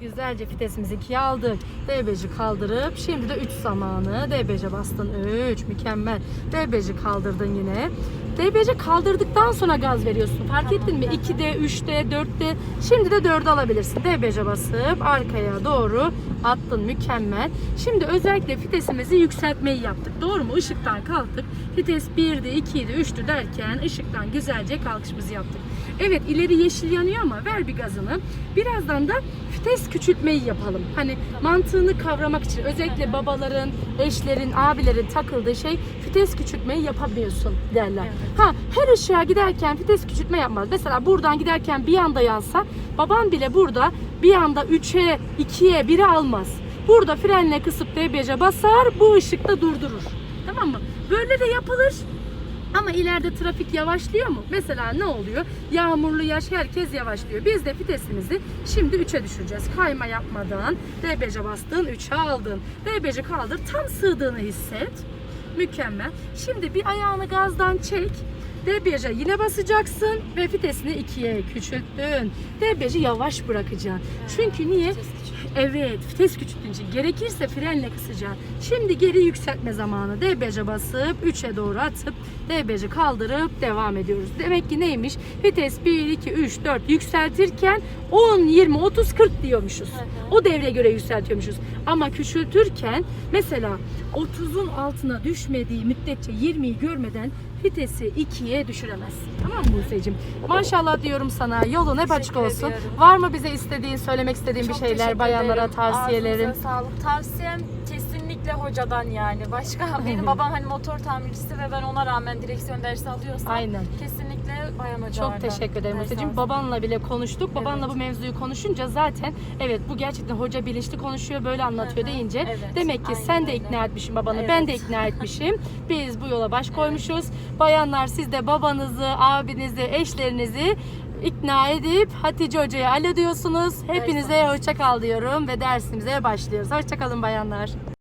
güzelce vitesimizi ikiye aldık. DB'ci kaldırıp şimdi de 3 zamanı. DBC bastın 3 mükemmel. DB'ci kaldırdın yine. DBC kaldırdıktan sonra gaz veriyorsun. Fark ettin mi? 2'de, 3'te, 4'te. Şimdi de 4'e alabilirsin. DBC basıp arkaya doğru attın. Mükemmel. Şimdi özellikle vitesimizi yükseltmeyi yaptık. Doğru mu? Işıktan kalktık. Vites 1'di, 2'ydi, 3'tü derken ışıktan güzelce kalkışımızı yaptık. Evet ileri yeşil yanıyor ama ver bir gazını. Birazdan da vites küçültmeyi yapalım. Hani mantığını kavramak için özellikle babaların, eşlerin, abilerin takıldığı şey vites küçültmeyi yapamıyorsun derler. Ha her ışığa giderken vites küçültme yapmaz. Mesela buradan giderken bir anda yansa baban bile burada bir anda 3'e, 2'ye, 1'e almaz. Burada frenle kısıp debriyaja basar, bu ışıkta durdurur. Tamam mı? Böyle de yapılır. Ama ileride trafik yavaşlıyor mu? Mesela ne oluyor? Yağmurlu yaş herkes yavaşlıyor. Biz de vitesimizi şimdi 3'e düşüreceğiz. Kayma yapmadan DBC bastın 3'e aldın. DBC kaldır tam sığdığını hisset. Mükemmel. Şimdi bir ayağını gazdan çek. DBC'e yine basacaksın ve vitesini 2'ye küçülttün. DBC yavaş bırakacaksın. Çünkü niye? Evet, vites küçültünce gerekirse frenle kısacaksın. Şimdi geri yükseltme zamanı. DBC basıp 3'e doğru atıp DBC kaldırıp devam ediyoruz. Demek ki neymiş? Vites 1, 2, 3, 4 yükseltirken 10, 20, 30, 40 diyormuşuz. O devreye göre yükseltiyormuşuz. Ama küçültürken mesela 30'un altına düşmediği müddetçe 20'yi görmeden vitesi 2'ye düşüremezsin. Tamam mı Buse'cim? Maşallah diyorum sana. Yolun hep açık Teşekkür olsun. ediyorum. Var mı bize istediğin, söylemek istediğin bir Çok şeyler, teşekkür bayanlara ederim. tavsiyelerin? Ağzınıza sağlık. Tavsiyem kesinlikle hocadan yani. Başka benim babam hani motor tamircisi ve ben ona rağmen direksiyon dersi alıyorsam Aynen. kesinlikle bayan hocalardan. Çok teşekkür ederim ders alsın. Babanla bile konuştuk. Babanla bu mevzuyu konuşunca zaten evet bu gerçekten hoca bilinçli konuşuyor, böyle anlatıyor Hı hı. deyince Evet, demek ki aynen sen de öyle. ikna etmişsin babanı, ben de Evet. ikna etmişim. Biz bu yola baş koymuşuz. Bayanlar siz de babanızı, abinizi, eşlerinizi ikna edip Hatice Hoca'ya alo diyorsunuz. Hepinize hoşça kal diyorum ve dersimize başlıyoruz. Hoşça kalın bayanlar.